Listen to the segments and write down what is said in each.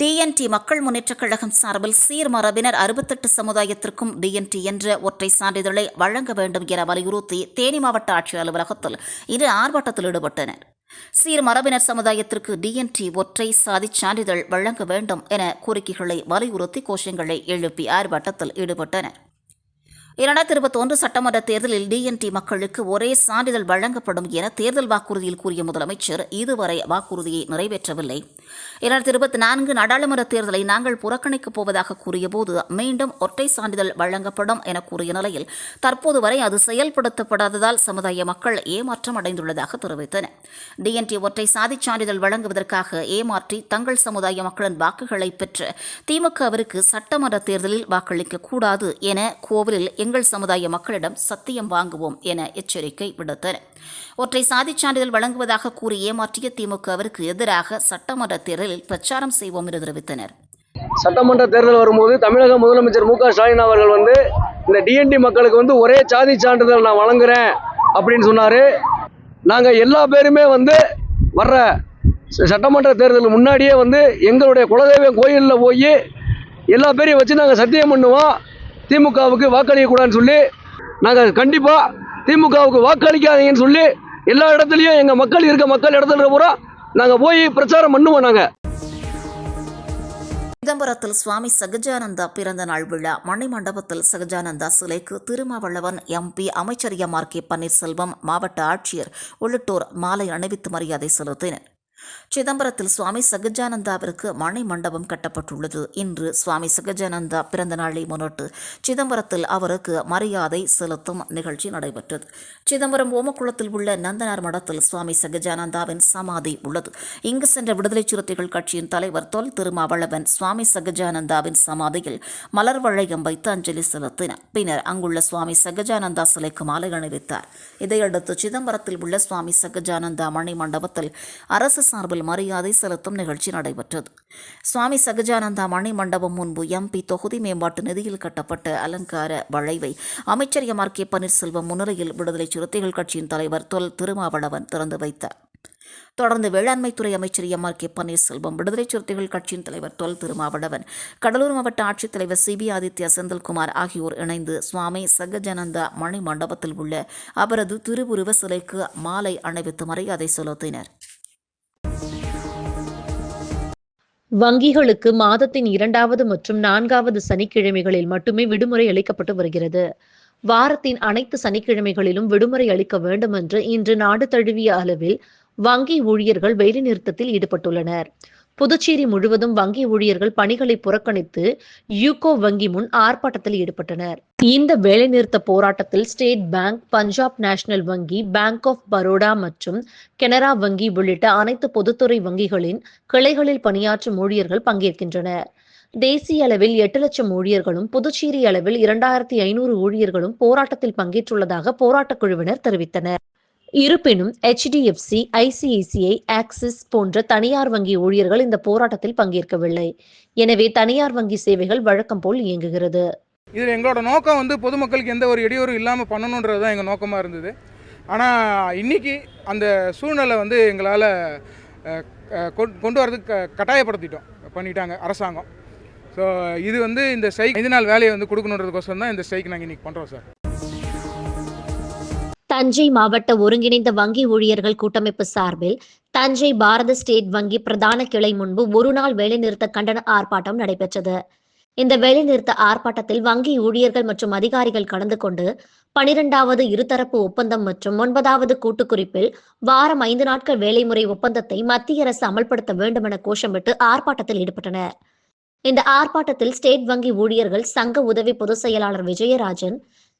DND மக்கள் முன்னேற்றக் கழகம் சார்பில் சீர்மரபினர் அறுபத்தெட்டு சமுதாயத்திற்கும் டிஎன்டி என்ற ஒற்றை சான்றிதழை வழங்க வேண்டும் என வலியுறுத்தி தேனி மாவட்ட ஆட்சியர் அலுவலகத்தில் இன்று ஆர்ப்பாட்டத்தில் ஈடுபட்டனர். சீர்மரபினர் சமுதாயத்திற்கு டிஎன்டி ஒற்றை சாதிச் சான்றிதழ் வழங்க வேண்டும் என கோரிக்கைகளை வலியுறுத்தி கோஷங்களை எழுப்பி ஆர்ப்பாட்டத்தில் ஈடுபட்டனர். இரண்டாயிரத்தி இருபத்தி ஒன்று சட்டமன்ற தேர்தலில் டிஎன்டி மக்களுக்கு ஒரே சான்றிதழ் வழங்கப்படும் என தேர்தல் வாக்குறுதியில் கூறிய முதலமைச்சர் இதுவரை வாக்குறுதியை நிறைவேற்றவில்லை. இரண்டாயிரத்தி இருபத்தி நான்கு நாடாளுமன்ற தேர்தலை நாங்கள் புறக்கணிக்கப் போவதாக கூறியபோது மீண்டும் ஒற்றை சான்றிதழ் வழங்கப்படும் என கூறிய நிலையில் தற்போது வரை அது செயல்படுத்தப்படாததால் சமுதாய மக்கள் ஏமாற்றம் அடைந்துள்ளதாக தெரிவித்தனர் டிஎன்டி ஒற்றை சாதிச் சான்றிதழ் வழங்குவதற்காக ஏமாற்றி தங்கள் சமுதாய மக்களின் வாக்குகளை பெற்று திமுகவிற்கு சட்டமன்ற தேர்தலில் வாக்களிக்க கூடாது என கோவிலில் எங்கள் சமுதாய மக்களிடம் சத்தியம் வாங்குவோம் என எச்சரிக்கை விடுத்தனர். ஒற்றை சாதிச் சான்றிதழ் வழங்குவதாக கூறி ஏமாற்றிய திமுகவிற்கு எதிராக சட்டமன்ற தேர்தலில் பிரச்சாரம் செய்வோம் என்று தெரிவித்தனர். சட்டமன்ற தேர்தல் வரும்போது தமிழக முதலமைச்சர் மு க ஸ்டாலின் அவர்கள் வந்து இந்த டிஎன்டி மக்களுக்கு வந்து ஒரே சாதி சான்றிதழ் நான் வழங்குறேன் அப்படின்னு சொன்னார். நாங்கள் எல்லா பேருமே வந்து வர்ற சட்டமன்ற தேர்தலுக்கு முன்னாடியே வந்து எங்களுடைய குலதெய்வ கோயிலில் போய் எல்லா பேரையும் வச்சு நாங்கள் சத்தியம் பண்ணுவோம். திமுகவுக்கு வாக்களிக்கக்கூடாதுன்னு சொல்லி நாங்கள் கண்டிப்பாக திமுகவுக்கு வாக்களிக்காதீங்கன்னு சொல்லி எல்லா இடத்துலையும் எங்கள் மக்கள் இருக்க மக்கள் இடத்துல பூரா நாங்கள் போய் பிரச்சாரம் பண்ணுவோம் நாங்கள் சிதம்பரத்தில் சுவாமி சகஜானந்தா பிறந்த நாள் விழா மணிமண்டபத்தில் சகஜானந்தா சிலைக்கு திருமாவளவன் எம்பி அமைச்சர் எம் ஆர் கே பன்னீர்செல்வம் மாவட்ட ஆட்சியர் உள்ளிட்டோர் மாலை அணிவித்து மரியாதை செலுத்தினர். சிதம்பரத்தில் சுவாமி சகஜானந்தாவிற்கு மணி மண்டபம் கட்டப்பட்டுள்ளது. இன்று சுவாமி சகஜானந்தா பிறந்த நாளை முன்னிட்டு சிதம்பரத்தில் அவருக்கு மரியாதை செலுத்தும் நிகழ்ச்சி நடைபெற்றது. சிதம்பரம் ஓமக்குளத்தில் உள்ள நந்தனார் மடத்தில் சுவாமி சகஜானந்தாவின் சமாதி உள்ளது. இங்கு சென்ற விடுதலை சிறுத்தைகள் கட்சியின் தலைவர் தொல் திருமாவளவன் சுவாமி சகஜானந்தாவின் சமாதியில் மலர் வளையம் வைத்து அஞ்சலி செலுத்தினார். பின்னர் அங்குள்ள சுவாமி சகஜானந்தா சிலைக்கு மாலை அணிவித்தார். இதையடுத்து சிதம்பரத்தில் உள்ள சுவாமி சகஜானந்தா மணி மண்டபத்தில் அரசு சார்பில் மரியாதை செலுத்தும் நிகழ்ச்சி நடைபெற்றது. சுவாமி சகஜானந்தா மணி மண்டபம் முன்பு எம்பி தொகுதி மேம்பாட்டு நிதியில் கட்டப்பட்ட அலங்கார வளைவை அமைச்சர் எம் ஆர் கே பன்னீர்செல்வம் முன்னிலையில் விடுதலை சிறுத்தைகள் கட்சியின் தலைவர் தொல் திருமாவளவன் திறந்து வைத்தார். தொடர்ந்து வேளாண்மைத்துறை அமைச்சர் எம் ஆர் கே பன்னீர்செல்வம் விடுதலை சிறுத்தைகள் கட்சியின் தலைவர் தொல் திருமாவளவன் கடலூர் மாவட்ட ஆட்சித்தலைவர் சி பி ஆதித்யா செந்தில்குமார் ஆகியோர் இணைந்து சுவாமி சகஜானந்தா மணி மண்டபத்தில் உள்ள அவரது திருவுருவ சிலைக்கு மாலை அணிவித்து மரியாதை செலுத்தினர். வங்கிகளுக்கு மாதத்தின் இரண்டாவது மற்றும் நான்காவது சனிக்கிழமைகளில் மட்டுமே விடுமுறை அளிக்கப்பட்டு வருகிறது. வாரத்தின் அனைத்து சனிக்கிழமைகளிலும் விடுமுறை அளிக்க வேண்டும் என்று இன்று நாடு தழுவிய அளவில் வங்கி ஊழியர்கள் வேலைநிறுத்தத்தில் ஈடுபட்டுள்ளனர். புதுச்சேரி முழுவதும் வங்கி ஊழியர்கள் பணிகளை புறக்கணித்து யூகோ வங்கி முன் ஆர்ப்பாட்டத்தில் ஈடுபட்டனர். இந்த வேலைநிறுத்த போராட்டத்தில் ஸ்டேட் பேங்க் பஞ்சாப் நேஷனல் வங்கி பேங்க் ஆஃப் பரோடா மற்றும் கெனரா வங்கி உள்ளிட்ட அனைத்து பொதுத்துறை வங்கிகளின் கிளைகளில் பணியாற்றும் ஊழியர்கள் பங்கேற்கின்றனர். தேசிய அளவில் எட்டு லட்சம் ஊழியர்களும் புதுச்சேரி அளவில் இரண்டாயிரத்தி ஐநூறு ஊழியர்களும் போராட்டத்தில் பங்கேற்றுள்ளதாக போராட்டக் குழுவினர் தெரிவித்தனர். இருப்பினும் ஹெச்டிஎஃப்சி ஐசிஐசிஐ ஆக்சிஸ் போன்ற தனியார் வங்கி ஊழியர்கள் இந்த போராட்டத்தில் பங்கேற்கவில்லை. எனவே தனியார் வங்கி சேவைகள் வழக்கம் போல் இயங்குகிறது. இதில் எங்களோட நோக்கம் வந்து பொதுமக்களுக்கு எந்த ஒரு இடையூறும் இல்லாமல் பண்ணணுன்றது தான் எங்கள் நோக்கமாக இருந்தது. ஆனால் இன்னைக்கு அந்த சூழ்நிலை வந்து எங்களால் கொண்டு- வரதுக்கு கட்டாயப்படுத்திட்டோம். பண்ணிட்டாங்க அரசாங்கம். ஸோ இது வந்து இந்த ஸ்ட்ரைக் ஐந்து நாள் வேலையை வந்து கொடுக்கணுன்றதுக்கோசரம் தான் இந்த ஸ்ட்ரைக் நாங்கள் இன்றைக்கி பண்ணுறோம் சார். தஞ்சை மாவட்ட ஒருங்கிணைந்த வங்கி ஊழியர்கள் கூட்டமைப்பு சார்பில் தஞ்சை பாரத ஸ்டேட் வங்கி பிரதான கிளை முன்பு ஒரு நாள் வேலைநிறுத்த கண்டன ஆர்ப்பாட்டம் நடைபெற்றது. இந்த வேலைநிறுத்த ஆர்ப்பாட்டத்தில் வங்கி ஊழியர்கள் மற்றும் அதிகாரிகள் கலந்து கொண்டு பனிரெண்டாவது இருதரப்பு ஒப்பந்தம் மற்றும் ஒன்பதாவது கூட்டுக்குறிப்பில் வாரம் ஐந்து நாட்கள் வேலைமுறை ஒப்பந்தத்தை மத்திய அரசு அமல்படுத்த வேண்டும் என கோஷமிட்டு ஆர்ப்பாட்டத்தில் ஈடுபட்டனர். இந்த ஆர்ப்பாட்டத்தில் ஸ்டேட் வங்கி ஊழியர்கள் சங்க உதவி பொதுச் செயலாளர் விஜயராஜன்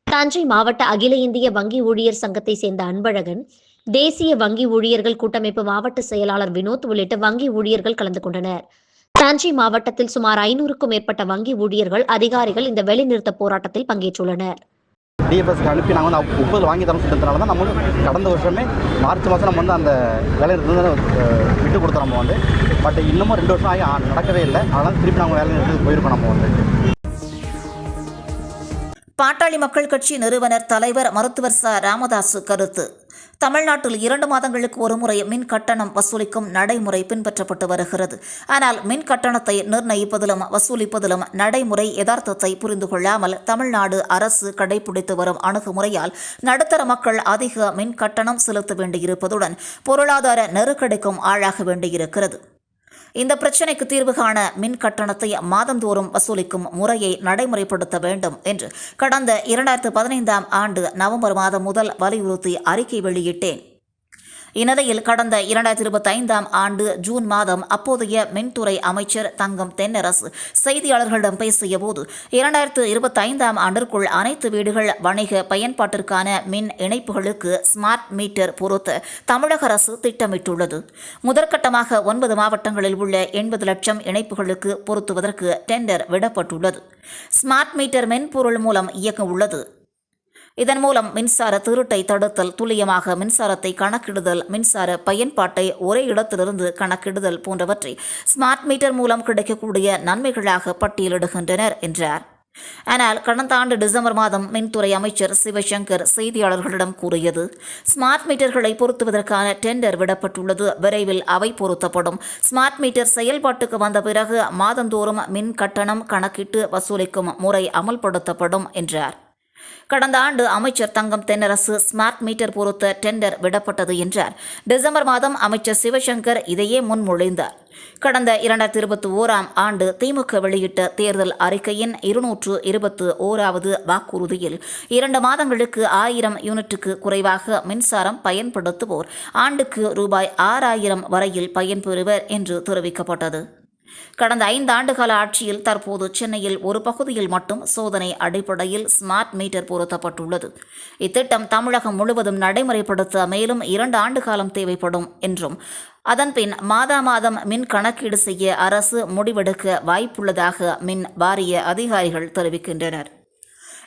தஞ்சை மாவட்ட அகில இந்திய வங்கி ஊழியர் சங்கத்தை சேர்ந்த அன்பழகன் தேசிய வங்கி ஊழியர்கள் கூட்டமைப்பு மாவட்ட செயலாளர் வினோத் உள்ளிட்ட வங்கி ஊழியர்கள் கலந்து கொண்டனர். தஞ்சை மாவட்டத்தில் சுமார் ஐநூறுக்கும் மேற்பட்ட வங்கி ஊழியர்கள் அதிகாரிகள் இந்த வேலைநிறுத்த போராட்டத்தில் பங்கேற்றுள்ளனர். டிஎஃப்எஸ்க்கு அனுப்பி நாங்கள் வந்து ஒப்புதல் வாங்கி தரோம் சொல்லிட்டதுனால தான் நம்ம கடந்த வருஷமே மார்ச் மாதம் நம்ம வந்து அந்த வேலை நிறுத்தம் விட்டு கொடுத்தோம் நம்ம வந்து. பட் இன்னமும் ரெண்டு வருஷம் ஆகி நடக்கவே இல்லை. அதனால் திருப்பி நாங்கள் வேலை நிறுத்தத்துக்கு போயிருக்கோம் நம்ம வந்து. பாட்டாளி மக்கள் கட்சி நிறுவனர் தலைவர் மருத்துவர் ச. ராமதாசு கருத்து. தமிழ்நாட்டில் இரண்டு மாதங்களுக்கு ஒருமுறை மின் கட்டணம் வசூலிக்கும் நடைமுறை பின்பற்றப்பட்டு வருகிறது. ஆனால் மின் கட்டணத்தை நிர்ணயிப்பதிலும் வசூலிப்பதிலும் நடைமுறை யதார்த்தத்தை புரிந்து கொள்ளாமல் தமிழ்நாடு அரசு கடைபிடித்து வரும் அணுகுமுறையால் நடுத்தர மக்கள் அதிக மின் கட்டணம் செலுத்த வேண்டியிருப்பதுடன் பொருளாதார நெருக்கடிக்கும் ஆளாக வேண்டியிருக்கிறது. இந்த பிரச்சினைக்கு தீர்வு காண மின் கட்டணத்தை மாதந்தோறும் வசூலிக்கும் முறையை நடைமுறைப்படுத்த வேண்டும் என்று கடந்த இரண்டாயிரத்து பதினைந்தாம் ஆண்டு நவம்பர் மாதம் முதல் வலியுறுத்தி அறிக்கை வெளியிட்டேன். இந்நிலையில் கடந்த இரண்டாயிரத்தி இருபத்தி ஐந்தாம் ஆண்டு ஜூன் மாதம் அப்போதைய மின்துறை அமைச்சர் தங்கம் தென்னரசு செய்தியாளர்களிடம் பேசிய போது இரண்டாயிரத்து இருபத்தி ஐந்தாம் ஆண்டிற்குள் அனைத்து வீடுகள் வணிக பயன்பாட்டிற்கான மின் இணைப்புகளுக்கு ஸ்மார்ட் மீட்டர் பொருத்த தமிழக அரசு திட்டமிட்டுள்ளது. முதற்கட்டமாக ஒன்பது மாவட்டங்களில் உள்ள எண்பது லட்சம் இணைப்புகளுக்கு பொருத்துவதற்கு டெண்டர் விடப்பட்டுள்ளது. ஸ்மார்ட் மீட்டர் மென்பொருள் மூலம் இயக்க உள்ளது. இதன் மூலம் மின்சார திருட்டை தடுத்தல் துல்லியமாக மின்சாரத்தை கணக்கிடுதல் மின்சார பயன்பாட்டை ஒரே இடத்திலிருந்து கணக்கிடுதல் போன்றவற்றை ஸ்மார்ட் மீட்டர் மூலம் கிடைக்கக்கூடிய நன்மைகளாக பட்டியலிடுகின்றனர் என்றார். ஆனால் கடந்த ஆண்டு டிசம்பர் மாதம் மின்துறை அமைச்சர் சிவசங்கர் செய்தியாளர்களிடம் கூறியது ஸ்மார்ட் மீட்டர்களை பொருத்துவதற்கான டெண்டர் விடப்பட்டுள்ளது. விரைவில் அவை பொருத்தப்படும். ஸ்மார்ட் மீட்டர் செயல்பாட்டுக்கு வந்த பிறகு மாதந்தோறும் மின் கட்டணம் கணக்கிட்டு வசூலிக்கும் முறை அமல்படுத்தப்படும் என்றார். கடந்த ஆண்டு அமைச்சர் தங்கம் தென்னரசு ஸ்மார்ட் மீட்டர் பொருத்த டெண்டர் விடப்பட்டது என்றார். டிசம்பர் மாதம் அமைச்சர் சிவசங்கர் இதையே முன்மொழிந்தார். கடந்த இரண்டாயிரத்தி இருபத்தி ஓராம் ஆண்டு திமுக வெளியிட்ட தேர்தல் அறிக்கையின் இருநூற்று இருபத்து ஓராவது வாக்குறுதியில் இரண்டு மாதங்களுக்கு ஆயிரம் யூனிட்டுக்கு குறைவாக மின்சாரம் பயன்படுத்துவோர். ஆண்டுக்கு ரூபாய் ஆறாயிரம் வரையில் பயன்பெறுவர் என்று தெரிவிக்கப்பட்டது. கடந்த ஐந்தாண்டுகால ஆட்சியில் தற்போது சென்னையில் ஒரு பகுதியில் மட்டும் சோதனை அடிப்படையில் ஸ்மார்ட் மீட்டர் பொருத்தப்பட்டுள்ளது. இத்திட்டம் தமிழகம் முழுவதும் நடைமுறைப்படுத்த மேலும் இரண்டு ஆண்டு காலம் தேவைப்படும் என்றும் அதன்பின் மாதா மாதம் மின் கணக்கீடு செய்ய அரசு முடிவெடுக்க வாய்ப்புள்ளதாக மின் வாரிய அதிகாரிகள் தெரிவிக்கின்றனர்.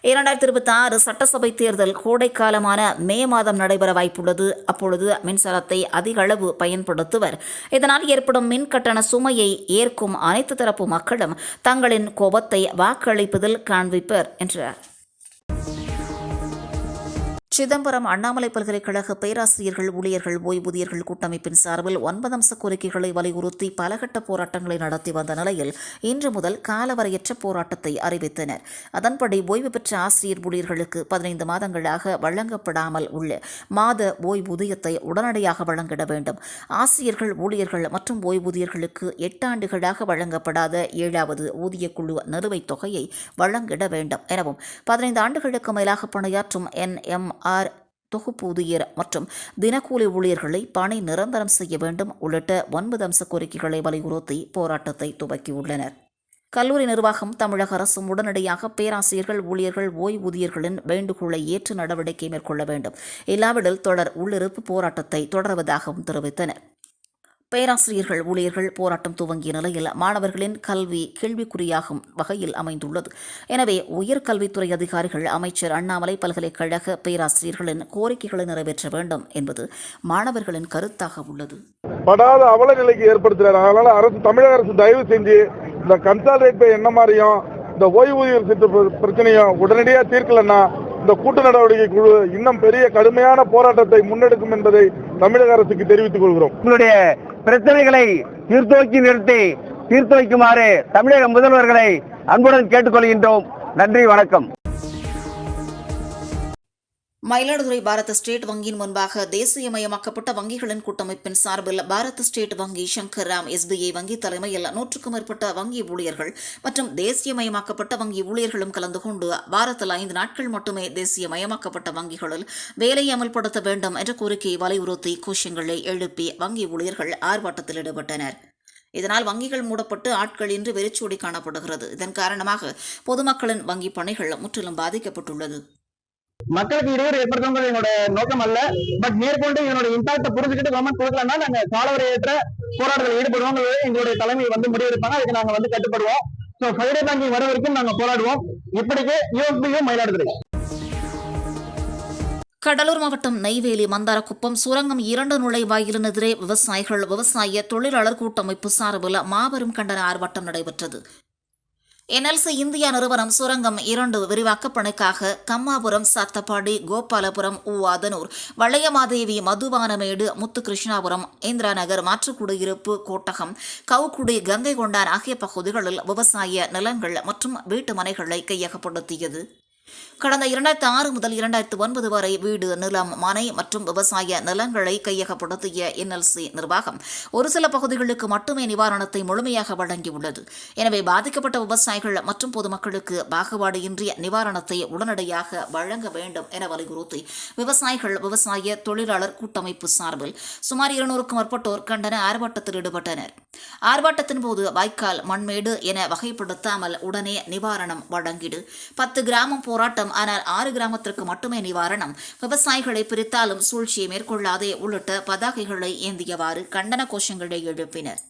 இரண்டாயிரத்தி இருபத்தி ஆறு சட்டசபை தேர்தல் கோடைக்காலமான மே மாதம் நடைபெற வாய்ப்புள்ளது. அப்பொழுது மின்சாரத்தை அதிக அளவு பயன்படுத்துவர். இதனால் ஏற்படும் மின் கட்டண சுமையை ஏற்கும் அனைத்து தரப்பு மக்களும் தங்களின் கோபத்தை வாக்களிப்பதில் காண்பிப்பர் என்றார். சிதம்பரம் அண்ணாமலை பல்கலைக்கழக பேராசிரியர்கள் ஊழியர்கள் ஓய்வூதியர்கள் கூட்டமைப்பின் சார்பில் ஒன்பது அம்ச கோரிக்கைகளை வலியுறுத்தி பலகட்ட போராட்டங்களை நடத்தி வந்த நிலையில் இன்று முதல் காலவரையற்ற போராட்டத்தை அறிவித்தனர். அதன்படி ஓய்வு பெற்ற ஆசிரியர் ஊழியர்களுக்கு பதினைந்து மாதங்களாக வழங்கப்படாமல் உள்ள மாத ஓய்வூதியத்தை உடனடியாக வழங்கிட வேண்டும். ஆசிரியர்கள் ஊழியர்கள் மற்றும் ஓய்வூதியர்களுக்கு எட்டு ஆண்டுகளாக வழங்கப்படாத ஏழாவது ஊதியக்குழு நிலுவைத் தொகையை வழங்கிட வேண்டும் எனவும் பதினைந்து ஆண்டுகளுக்கு மேலாக பணியாற்றும் என். எம். ஆர் தொகுப்பூதியர் மற்றும் தினக்கூலி ஊழியர்களை பணி நிரந்தரம் செய்ய வேண்டும் உள்ளிட்ட ஒன்பது அம்ச கோரிக்கைகளை வலியுறுத்தி போராட்டத்தை துவக்கியுள்ளனர். கல்லூரி நிர்வாகம் தமிழக அரசும் உடனடியாக பேராசிரியர்கள் ஊழியர்கள் ஓய்வூதியர்களின் வேண்டுகோளை ஏற்று நடவடிக்கை மேற்கொள்ள வேண்டும். இல்லாவிடில் தொடர் உள்ளிருப்பு போராட்டத்தை தொடர்வதாகவும் தெரிவித்தனர். பேராசிரியர்கள் ஊழியர்கள் போராட்டம் துவங்கிய நிலையில் மாணவர்களின் கல்வி கேள்விக்குறியாகும் வகையில் அமைந்துள்ளது. எனவே உயர்கல்வித்துறை அதிகாரிகள் அமைச்சர் அண்ணாமலை பல்கலைக்கழக பேராசிரியர்களின் கோரிக்கைகளை நிறைவேற்ற வேண்டும் என்பது மாணவர்களின் கருத்தாக உள்ளது. படாத அவல நிலைக்கு ஏற்படுத்துறாரு. அதனால அரசு தமிழக அரசு தயவு செஞ்சு இந்த கன்சால்டேட் பே என்ன மாதிரியும் இந்த ஓய்வூதியர் பிர- பிரச்சனையும் உடனடியா தீர்க்கலன்னா இந்த கூட்டு நடவடிக்கை குழு இன்னும் பெரிய கடுமையான போராட்டத்தை முன்னெடுக்கும் என்பதை தமிழக அரசுக்கு தெரிவித்துக் கொள்கிறோம். உங்களுடைய பிரச்சனைகளை தீர்த்தோக்கி நிறுத்தி தீர்த்து வைக்குமாறு தமிழக முதல்வர்களை அன்புடன் கேட்டுக்கொள்கின்றோம். நன்றி வணக்கம். மயிலாடுதுறை பாரத ஸ்டேட் வங்கியின் முன்பாக தேசியமயமாக்கப்பட்ட வங்கிகளின் கூட்டமைப்பின் சார்பில் பாரத ஸ்டேட் வங்கி சங்கர் ராம் எஸ்பிஐ வங்கி தலைமையில் நூற்றுக்கும் மேற்பட்ட வங்கி ஊழியர்கள் மற்றும் தேசியமயமாக்கப்பட்ட வங்கி ஊழியர்களும் கலந்து கொண்டு வாரத்தில் ஐந்து நாட்கள் மட்டுமே தேசியமயமாக்கப்பட்ட வங்கிகளில் வேலை அமல்படுத்த வேண்டும் என்ற கோரிக்கையை வலியுறுத்தி கோஷங்களை எழுப்பி வங்கி ஊழியர்கள் ஆர்ப்பாட்டத்தில் ஈடுபட்டனர். இதனால் வங்கிகள் மூடப்பட்டு ஆட்கள் இன்று வெறிச்சோடி காணப்படுகிறது. இதன் காரணமாக பொதுமக்களின் வங்கி பணிகள் முற்றிலும் பாதிக்கப்பட்டுள்ளது. மக்களுக்கு இடையூறு ஏற்படுத்துவது என்னோட நோக்கம் அல்ல. பட் மேற்கொண்டு என்னோட இம்பாக்ட புரிஞ்சுக்கிட்டு கவர்மெண்ட் கொடுக்கலன்னா நாங்க காலவரை ஏற்ற போராட்டத்தில் ஈடுபடுவோம் எங்களுடைய தலைமை வந்து முடிவெடுப்பாங்க. அதுக்கு நாங்க வந்து கட்டுப்படுவோம். ஸோ ஃப்ரைடே பேங்கிங் வர வரைக்கும் நாங்க போராடுவோம். இப்படிக்கு யூஎஸ்பியும் மயிலாடுதுறை. கடலூர் மாவட்டம் நெய்வேலி மந்தாரக்குப்பம் சுரங்கம் இரண்டு நுழைவாயிலின் எதிரே விவசாயிகள் விவசாய தொழிலாளர் கூட்டமைப்பு சார்பில் மாபெரும் கண்டன ஆர்ப்பாட்டம் நடைபெற்றது. என்எல்சி இந்தியா நிறுவனம் சுரங்கம் இரண்டு விரிவாக்கப் பணிக்காக கம்மாபுரம் சத்தப்பாடி கோபாலபுரம் ஊவாதனூர் வளையமாதேவி மதுவானமேடு முத்துகிருஷ்ணாபுரம் இந்திரா நகர் மாற்றுக்குடியிருப்பு கோட்டகம் கவுக்குடி கங்கை கொண்டான் ஆகிய பகுதிகளில் விவசாய நிலங்கள் மற்றும் வீட்டு மனைகளை கையகப்படுத்தியது. கடந்த இரண்டாயிரத்தி ஆறு முதல் இரண்டாயிரத்தி ஒன்பது வரை வீடு நிலம் மனை மற்றும் விவசாய நிலங்களை கையகப்படுத்திய என்எல்சி நிர்வாகம் ஒரு சில பகுதிகளுக்கு மட்டுமே நிவாரணத்தை முழுமையாக வழங்கியுள்ளது. எனவே பாதிக்கப்பட்ட விவசாயிகள் மற்றும் பொதுமக்களுக்கு பாகுபாடு இன்றிய நிவாரணத்தை உடனடியாக வழங்க வேண்டும் என வலியுறுத்தி விவசாயிகள் விவசாய தொழிலாளர் கூட்டமைப்பு சார்பில் சுமார் இருநூறுக்கும் மேற்பட்டோர் கண்டன ஆர்ப்பாட்டத்தில் ஈடுபட்டனர். ஆர்ப்பாட்டத்தின் போது வாய்க்கால் மண்மேடு என வகைப்படுத்தாமல் உடனே நிவாரணம் வழங்கிடு. பத்து கிராமம் போராட்டம் ஆனால் ஆறு கிராமத்திற்கு மட்டுமே நிவாரணம். விவசாயிகளை பிரித்தாலும் சூழ்ச்சியை மேற்கொள்ளாதே உள்ளிட்ட பதாகைகளை ஏந்தியவாறு கண்டன கோஷங்களை எழுப்பினர்.